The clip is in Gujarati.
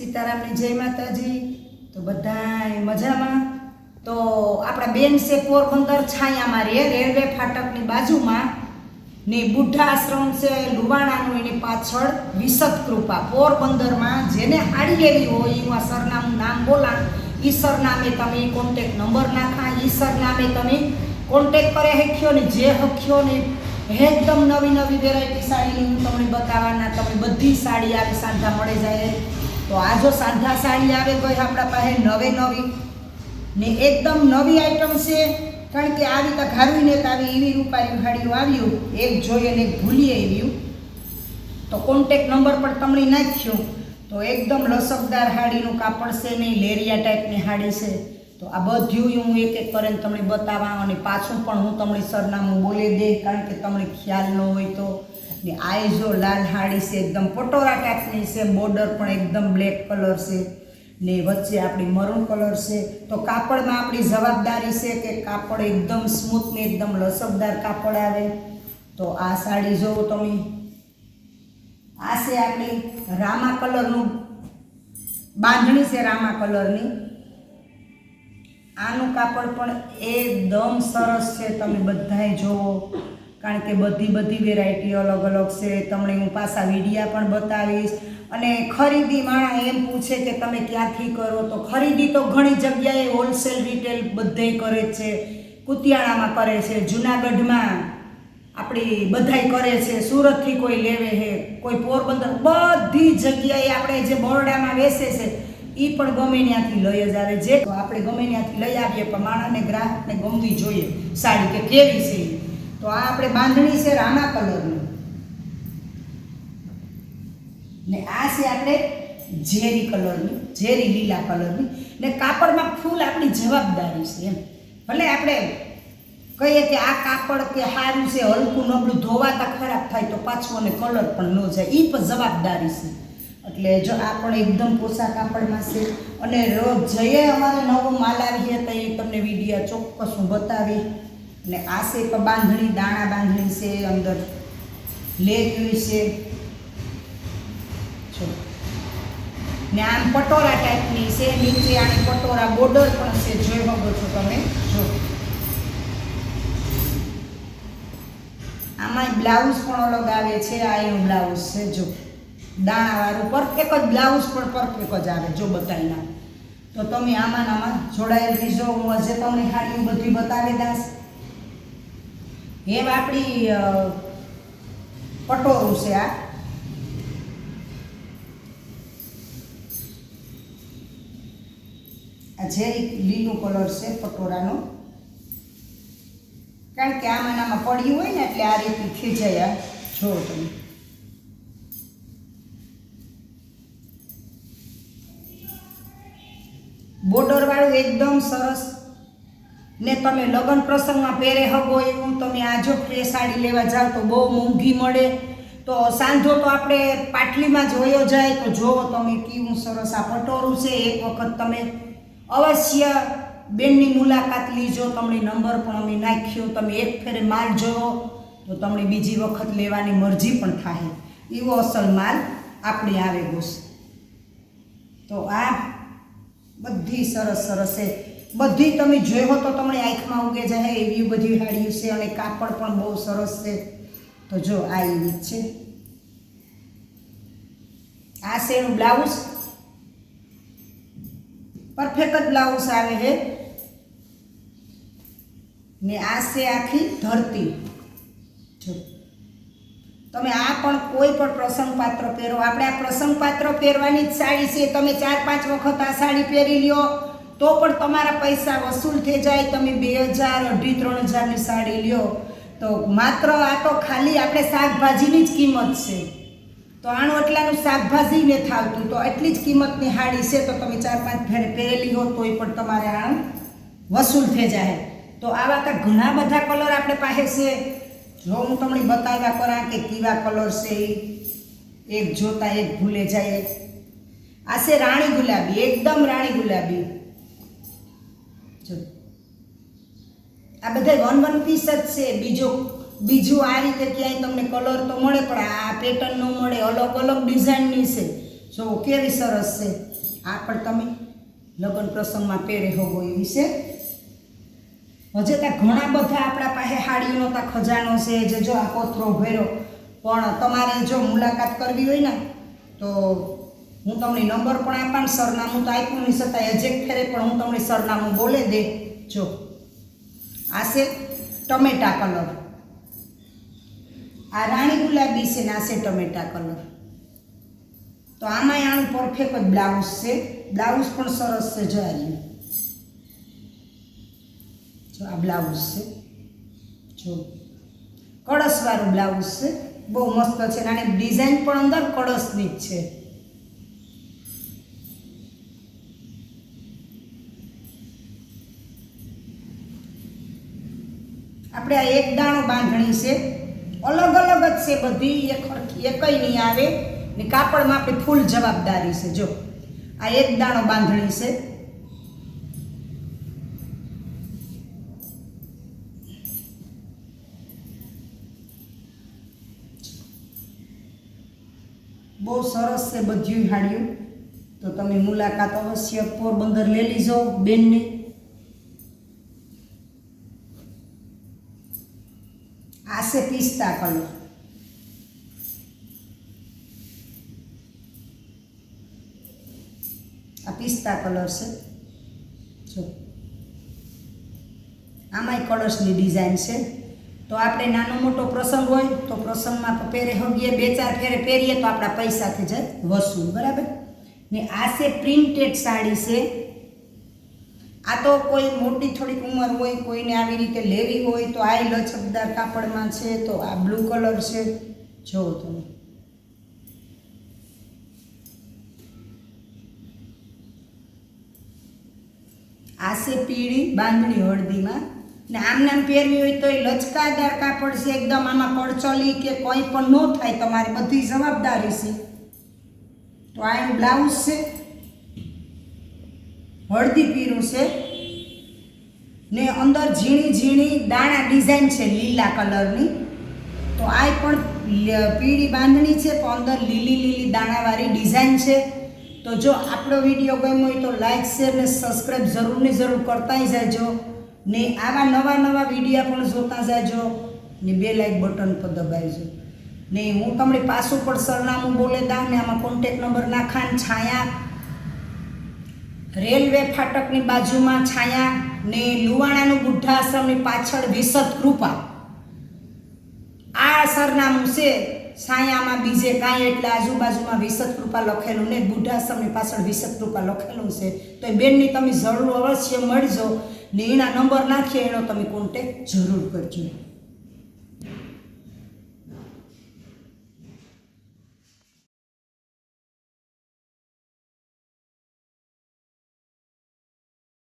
સીતારામની જય માતાજી. તો બધા મજામાં? તો આપણા બેન છે પોરબંદર છાયામાં રહે રેલવે ફાટકની બાજુમાં. ને બુઢા આશ્રમ છે લુવાણાનું, એની પાછળ વિશદ કૃપા. પોરબંદરમાં જેને હાડી લેવી હોય એમાં સરનામું નામ બોલા. ઈ સરનામે તમે કોન્ટેક નંબર નાખા, ઈ સરનામે તમે કોન્ટેક કરે હખ્યો ને જે હખ્યો ને એકદમ નવી નવી વેરાયટી સાડી હું તમને બતાવવાના તમે બધી સાડી આવી સાંધા મળે જાય. તો આ જો સાંધા સાડી આવે તો આપણા પાસે નવે નવી ને એકદમ નવી આઈટમ છે. કારણ કે આવી રીતે ઘારવીને તો આવી એવી રૂપારી સાડીઓ આવ્યું, એક જોઈએ ને એક ભૂલી આવ્યું. તો કોન્ટેક નંબર પર તમને નાખ્યું. તો એકદમ લસકદાર હાડીનું કાપડ છે નહીં લેરિયા ટાઈપની હાડી છે. તો આ બધું હું એક એક કરીને તમને બતાવવા અને પાછું પણ હું તમને સરનામું બોલી દે, કારણ કે તમને ખ્યાલ ન હોય તો. ને આ જો લાલ હાડી છે, એકદમ પટોરા ટાઈપની છે, બોર્ડર પણ એકદમ બ્લેક કલર છે. ને વચ્ચે આપણી મરૂન કલર છે. તો કાપડમાં આપણી જવાબદારી છે કે કાપડ એકદમ સ્મૂથ ને એકદમ લસકદાર કાપડ આવે. તો આ સાડી જોવો તમે. આ છે આપણી રામા કલરનું. બાંધણી છે રામા કલરની. આનું કાપડ પણ એકદમ સરસ છે. તમે બધાએ જોવો. કારણ કે બધી બધી વેરાયટી અલગ અલગ છે. તમને હું પાછા વિડીયા પણ બતાવીશ. અને ખરીદી માણા એમ પૂછે કે તમે ક્યાંથી કરો? તો ખરીદી તો ઘણી જગ્યાએ હોલસેલ રિટેલ બધે કરે છે. કુતિયાણામાં કરે છે. જુનાગઢમાં આપણી બધાય કરે છે. સુરતથી કોઈ લેવે છે કોઈ પોરબંદર, બધી જગ્યાએ આપણે જે બોરડામાં વેસે છે એ પણ ગમે ત્યાંથી લઈ જ આવે. જે આપણે ગમે ત્યાંથી લઈ આવીએ, પણ માણસને, ગ્રાહકને ગમવી જોઈએ. સાડી કે કેવી છે. તો આ આપણે બાંધણી છે રામા કલરની. ને આ છે આપણે ઝેરી કલરની, ઝેરી લીલા કલરની. ને કાપડમાં ફૂલ આપણી જવાબદારી છે એમ. ભલે આપણે કહીએ કે આ કાપડ કે સારું છે, હલકું નબળું ધોવાતા ખરાબ થાય તો પાછું અને કલર પણ ન જાય. એ પણ જવાબદારી છે. એટલે જો આ પણ એકદમ પોસા કાપડમાં છે. અને રોજ જઈએ અમારે નવો માલ આવીએ તો એ તમને વિડીયા ચોક્કસ હું બતાવી અને આ શેપ બાંધણી, દાણા બાંધણી છે, અંદર લેગવી છે. જો. ને આમ પટોરા ટાઈપની છે, નીચે આની પટોરા બોર્ડર પણ છે, જોઈ શકો છો તમે. જો. આમાં બ્લાઉઝ પણ અલગ આવે છે, આ એનું બ્લાઉઝ છે, જો. દાણાવાળું પરફેક્ટ જ બ્લાઉઝ પણ પરફેક્ટ જ આવે, જો બતાવીના. તો તમે આમાં આમાં જોડાયેલ બીજો હું હજે તમને ખાલી બધી બતાવી દાસ એમ આપણી પટોરું છે આ. આ ઝેરી લીલો કલર છે પટોરાનો કારણ કે આમાં મહિનામાં પડ્યું હોય ને એટલે આ રીતે ખીજાય. આ જો તમે. બોર્ડર વાળું એકદમ સરસ ને તમે લગ્ન પ્રસંગમાં પહેરે હગો એવું તમે આ જો સાડી લેવા જાઓ તો બહુ મોંઘી મળે. તો સાંજો તો આપણે પાટલીમાં જોયો જાય તો જોવો તમે કેવું સરસ આ પટોરું છે, એક વખત તમે અવશ્ય બેનની મુલાકાત લીજો. તમને નંબર પણ અમે નાખ્યો, તમે એક ફેરે માલ જોવો તો તમને બીજી વખત લેવાની મરજી પણ થાય. એવો અસલ માલ આપણે આવે ગોસ તો આ બધી સરસ સરસ છે. બધી તમે જોયો તો તમને આંખમાં ઉગે જાય, એવી બધી હાડીઓ છે અને કાપડ પણ બહુ સરસ છે. તો જો આ એવી જ છે. આ છે એનું બ્લાઉઝ? પરફેક્ટ જ બ્લાઉઝ આવે છે ને આ છે આખી ધરતી. જો. તમે આ પણ કોઈ પણ પ્રસંગ પાત્ર પહેરો. આપણે આ પ્રસંગ પાત્ર પહેરવાની જ સાડી છે. તમે ચાર પાંચ વખત આ સાડી પહેરી લ્યો. તો પણ તમારા પૈસા વસૂલ થઈ જાય, તમે બે હજાર, અઢી, ત્રણ હજારની સાડી લ્યો. તો માત્ર આ તો ખાલી આપણે શાકભાજીની જ કિંમત છે. તો આણું એટલાનું શાકભાજી ને થાવતું, તો એટલી જ કિંમતની હાડી છે, તો તમે ચાર પાંચ ફેરે પહેરેલી હો તોય પણ તમારે આણ વસૂલ થઈ જાય. તો આવા તો ઘણા બધા કલર આપણે પાસે છે. જો હું તમને બતાવ્યા કરા કે કેવા કલર છે એક જોતા એક ભૂલે જાય. આ છે રાણી ગુલાબી, એકદમ રાણી ગુલાબી. આ બધા વન વન પીસ જ છે. બીજો, બીજું આ રીતે ક્યાંય તમને કલર તો મળે, પણ આ પેટર્ન ન મળે. અલગ અલગ ડિઝાઇનની છે. જો, કેવી સરસ છે. આ પણ તમે લગ્ન પ્રસંગમાં પહેરે હોવો એવી છે હજે ત્યાં ઘણા બધા આપણા પાસે હાડીઓનો ત્યાં ખજાનો છે, જે જો આ કોથરો ભર્યો. પણ તમારે જો મુલાકાત કરવી હોય ને, તો હું તમને નંબર પણ આપવાનું, સરનામું તો આપ્યું નહીં છતાં એજેક્ટ ફેરે, પણ હું તમને સરનામું બોલે દે. જો. આ છે ટમેટા કલર. આ રાણી ગુલાબી છે ને આ છે ટમેટા કલર. તો આમાં આનું પરફેક્ટ જ બ્લાઉઝ છે. બ્લાઉઝ પણ સરસ છે જો જો આ બ્લાઉઝ છે. જો કળશવાળું બ્લાઉઝ છે. બહુ મસ્ત છે અને ડિઝાઇન પણ અંદર કળશની જ છે. આપણે આ એક દાણો બાંધણી છે. અલગ અલગ જ છે બધી, એક એકય નહીં આવે. ને કાપડમાં આપણી ફૂલ જવાબદારી છે. જો, આ એક દાણો બાંધણી છે. બહુ સરસ છે બધું હાડ્યું તો તમે મુલાકાત અવશ્ય પોરબંદર લઈ લીજો બેનની આ છે કલર આ પિસ્તા કલર છે. જો. આમાંય કલર્સની ડિઝાઇન છે. તો આપણે નાનો મોટો પ્રસંગ હોય તો પ્રસંગમાં પહેરે હગીએ, બે ચાર ફેરે પહેરીએ તો આપણા પૈસાથી જ વસૂલ બરાબર? ને આ છે પ્રિન્ટેડ સાડી છે. આ તો કોઈ મોટી થોડીક ઉંમર હોય, કોઈને આવી રીતે લેવી હોય તો આ લચકદાર કાપડમાં છે, તો આ બ્લુ કલર છે. જુઓ તમે. આ છે પીળી બાંધણી હળદીમાં. ને આમ નામ પહેરવી હોય તો એ લચકાદાર કાપડ છે, એકદમ આમાં પડચલી કે કોઈ પણ ન થાય, તમારી બધી જવાબદારી છે. તો આ બ્લાઉઝ છે. હળદી પીરું છે ને અંદર ઝીણી ઝીણી દાણા ડિઝાઇન છે લીલા કલરની. તો આ પણ પીળી બાંધણી છે, પણ અંદર લીલી લીલી દાણાવાળી ડિઝાઇન છે. તો જો આપણો વીડિયો ગમ્યો હોય તો લાઇક શેર ને સબસ્ક્રાઈબ જરૂરની જરૂર કરતાય જાયજો ને આવા નવા નવા વિડીયા પણ જોતા જાયજો ને બે લાઇક બટન પર દબાવજો. ને હું તમને પાછું પણ સરનામું બોલે દઉં ને આમાં કોન્ટેક નંબર નાખાન છાયા. રેલવે ફાટકની બાજુમાં છાયા ને લુવાણાનું બુદ્ધાશ્રમની પાછળ વિસદ કૃપા. આ સરનામું છે છાયામાં બીજે કાંઈ એટલે આજુબાજુમાં વિસદ કૃપા લખેલું ને બુદ્ધા આશ્રમની પાછળ વિસદ કૃપા લખેલું છે. તો એ બેનની તમે જરૂર અવશ્ય મળજો ને એના નંબર નાખીએ, એનો તમે કોન્ટેક જરૂર કરજો.